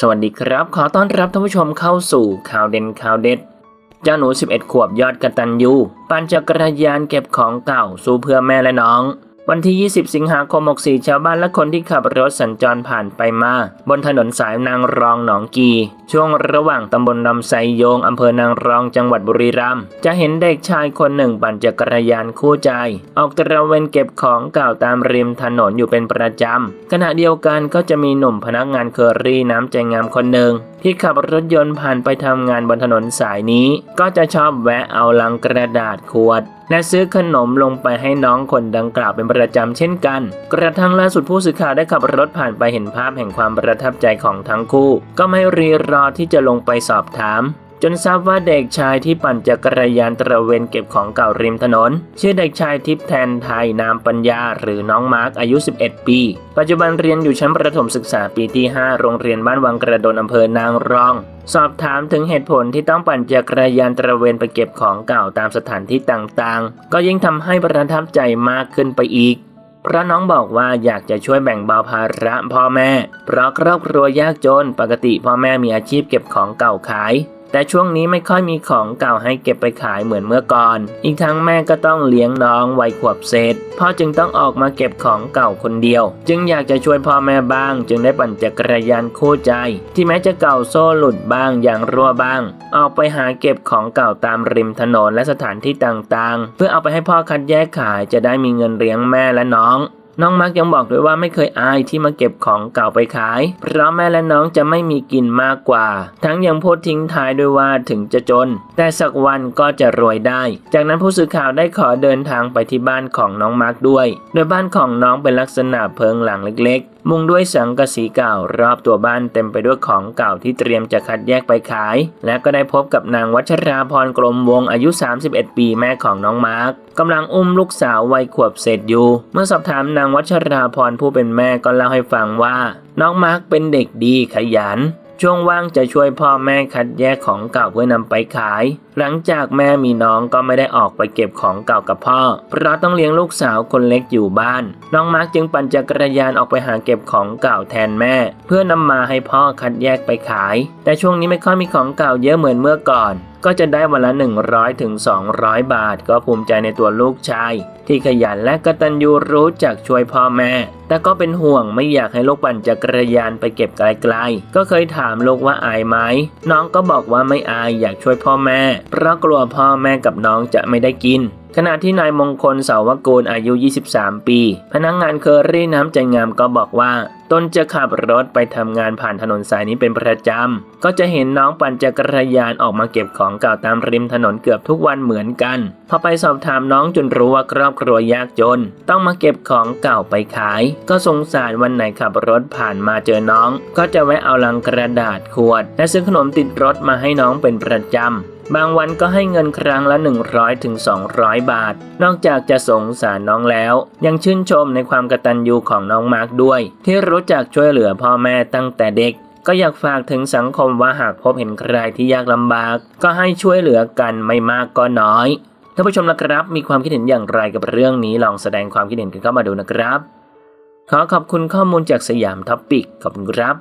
สวัสดีครับ ขอต้อนรับท่านผู้ชมเข้าสู่ข่าวเด่นข่าวเด็ด เจ้าหนู 11 ขวบยอดกระตันยูปั่นจักรยานเก็บของเก่าสู้เพื่อแม่และน้อง วันที่ 20 สิงหาคม 64 ชาวบ้านและคนที่ขับรถสัญจรผ่านไปมา บนถนนสายนางรองหนองกี ช่วงระหว่างตำบลลำไซโยงอำเภอนางรองจังหวัดบุรีรัมย์จะเห็นเด็กชายคนหนึ่งปั่นจักรยานคู่ใจ ออกตระเวนเก็บของเก่าตามริมถนนอยู่เป็นประจำ ขณะเดียวกันก็จะมีหนุ่มพนักงานเคอรี่น้ำใจงามคนหนึ่งที่ขับรถยนต์ผ่านไปทำงานบนถนนสายนี้ ก็จะชอบแวะเอาลังกระดาษขวด และซื้อขนมลงไปให้น้องคนดังกล่าวเป็นประจำเช่นกัน กระทั่งล่าสุดผู้สื่อข่าวได้ขับรถผ่านไปเห็นภาพแห่งความประทับใจของทั้งคู่ ก็ไม่รีรอที่จะลงไปสอบถาม จนทราบว่าเด็กชายที่ปั่นจักรยานตระเวนเก็บของเก่าริมถนน ชื่อเด็กชายทิพย์แทนไทยนามปัญญา หรือน้องมาร์กอายุ 11 ปี ปัจจุบันเรียนอยู่ชั้นประถมศึกษาปีที่ 5 โรงเรียนบ้านวังกระโดนอำเภอนางรอง สอบถามถึงเหตุผลที่ต้องปั่นจักรยานตระเวนไปเก็บของเก่าตามสถานที่ต่างๆ ก็ยิ่งทำให้ประทับใจมากขึ้นไปอีกพราะน้องบอกว่าอยากจะช่วยแบ่งเบาภาระพ่อแม่ เพราะครอบครัวยากจนปกติพ่อแม่มีอาชีพเก็บของเก่าขาย แต่ช่วงนี้ไม่ค่อยมีของเก่าให้เก็บไปขายเหมือนเมื่อก่อน อีกทั้งแม่ก็ต้องเลี้ยงน้องวัยขวบเศษ พ่อจึงต้องออกมาเก็บของเก่าคนเดียว จึงอยากจะช่วยพ่อแม่บ้าง จึงได้ปั่นจักรยานคู่ใจ ที่แม้จะเก่าโซ่หลุดบ้างอย่างรั่วบ้าง ออกไปหาเก็บของเก่าตามริมถนนและสถานที่ต่างๆ เพื่อเอาไปให้พ่อคัดแยกขายจะได้มีเงินเลี้ยงแม่และน้อง น้องมักยังบอกด้วยว่าไม่เคยอายที่มาเก็บของเก่าไปขาย เพราะแม่และน้องจะไม่มีกินมากกว่า ทั้งยังพูดทิ้งท้ายด้วยว่าถึงจะจน แต่สักวันก็จะรวยได้ จากนั้นผู้สื่อข่าวได้ขอเดินทางไปที่บ้านของน้องมาร์กด้วย โดยบ้านของน้องเป็นลักษณะเพิงหลังเล็ก มุงด้วยสังกะสีเก่ารอบตัวบ้านเต็มไปด้วยของเก่าที่เตรียมจะคัดแยกไปขาย และก็ได้พบกับนางวัชราพรกลมวงอายุ 31 ปีแม่ของน้องมาร์กกำลังอุ้มลูกสาววัยขวบเศษอยู่ เมื่อสอบถามนางวัชราพรผู้เป็นแม่ก็เล่าให้ฟังว่า น้องมาร์กเป็นเด็กดีขยัน ช่วงว่างจะช่วยพ่อแม่คัดแยกของเก่าเพื่อนำไปขาย หลังจากแม่มีน้องก็ไม่ได้ออกไปเก็บของเก่ากับพ่อ เพราะต้องเลี้ยงลูกสาวคนเล็กอยู่บ้าน น้องมาร์กจึงปั่นจักรยานออกไปหาเก็บของเก่าแทนแม่ เพื่อนำมาให้พ่อคัดแยกไปขาย แต่ช่วงนี้ไม่ค่อยมีของเก่าเยอะเหมือนเมื่อก่อนก็จะได้วันละ 100ถึง200 บาท ก็ภูมิใจในตัวลูกชาย ที่ขยันและกตัญญูรู้จักช่วยพ่อแม่ แต่ก็เป็นห่วงไม่อยากให้ลูกปั่นจักรยานไปเก็บไกลๆ ก็เคยถามลูกว่าอายไหม น้องก็บอกว่าไม่อายอยากช่วยพ่อแม่ เพราะกลัวพ่อแม่กับน้องจะไม่ได้กิน ขณะที่นายมงคลเสาวกูลอายุ 23 ปี พนักงงานเคอรี่น้ำใจงามก็บอกว่า ตนจะขับรถไปทำงานผ่านถนนสายนี้เป็นประจำ ก็จะเห็นน้องปั่นจักรยานออกมาเก็บของเก่าตามริมถนนเกือบทุกวันเหมือนกัน พอไปสอบถามน้องจนรู้ว่าครอบครัวยากจน ต้องมาเก็บของเก่าไปขาย ก็สงสารวันไหนขับรถผ่านมาเจอน้อง ก็จะแวะเอาลังกระดาษขวด และซื้อขนมติดรถมาให้น้องเป็นประจำ บางวันก็ให้เงินครั้งละ100ถึง200 บาท นอกจากจะสงสารน้องแล้ว ยังชื่นชมในความกตัญญูของน้องมาร์กด้วย ที่รู้จักช่วยเหลือพ่อแม่ตั้งแต่เด็ก ก็อยากฝากถึงสังคมว่าหากพบเห็นใครที่ยากลำบาก ก็ให้ช่วยเหลือกันไม่มากก็น้อยท่านผู้ชมนะครับ มีความคิดเห็นอย่างไรกับเรื่องนี้ลองแสดงความคิดเห็นกันเข้ามาดูนะครับ ขอขอบคุณข้อมูลจากสยามท็อปปิกขอบคุณครับ